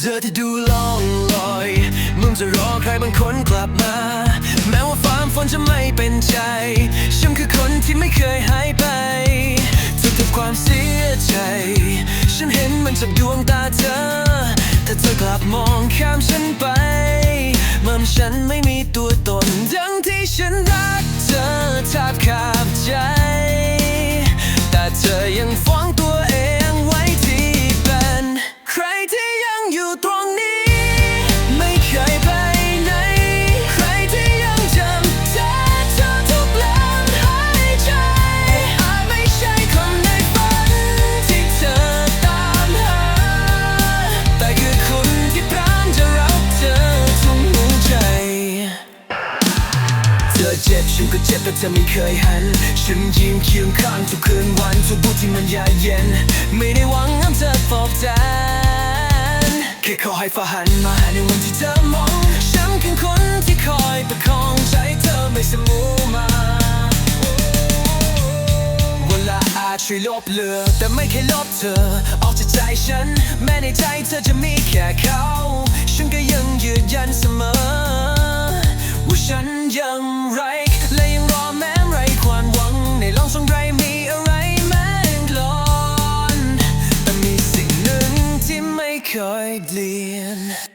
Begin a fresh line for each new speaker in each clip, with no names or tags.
เธอที่ดูล่องลอยมึงจะรอใครบางคนกลับมา แม้ว่าฟ้ามฝนจะไม่เป็นใจ ฉันคือคนที่ไม่เคยหายไปทุกๆความเสียใจ ฉันเห็นมันจากดวงตาเธอ แต่เธอกลับมองข้ามฉันไป มันฉันไม่มีตัวตนดังที่ฉัน เจ็บฉันก็เจ็บแต่เธอไม่เคยหัน ฉันยิ้มเคียงข้างทุกคืนวันทุกบุที่มันยาเย็น ไม่ได้หวังให้เธอปลอบใจแค่ขอให้ฟ้าหันมาในวันที่เธอมองฉันคือคนที่คอยประคองใจเธอไม่สมอมาเวลาอาจช่วยลบเลือนแต่ไม่เคยลบเธอ ออกจากใจฉัน แม้ในใจเธอจะมีแค่เขา เ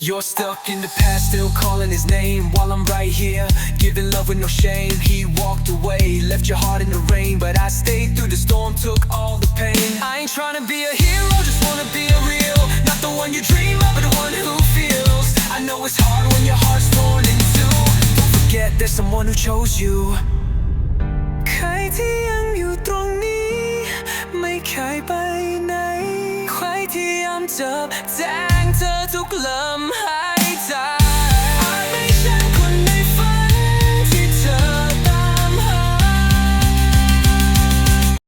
You're stuck in the past, still calling his name while I'm right here. Giving love with no shame. He walked away, left your heart in the rain. But I stayed through the storm, took all the pain. I ain't trying to be a hero, just wanna be a real. Not the one you dream of, but the one who feels. I know it's hard when your heart's torn in two. Don't forget there's someone who chose you. ใครที่ยังอยู่ตรงนี้ ไม่เคยไป เจอแจ้งเธอทุกลมหา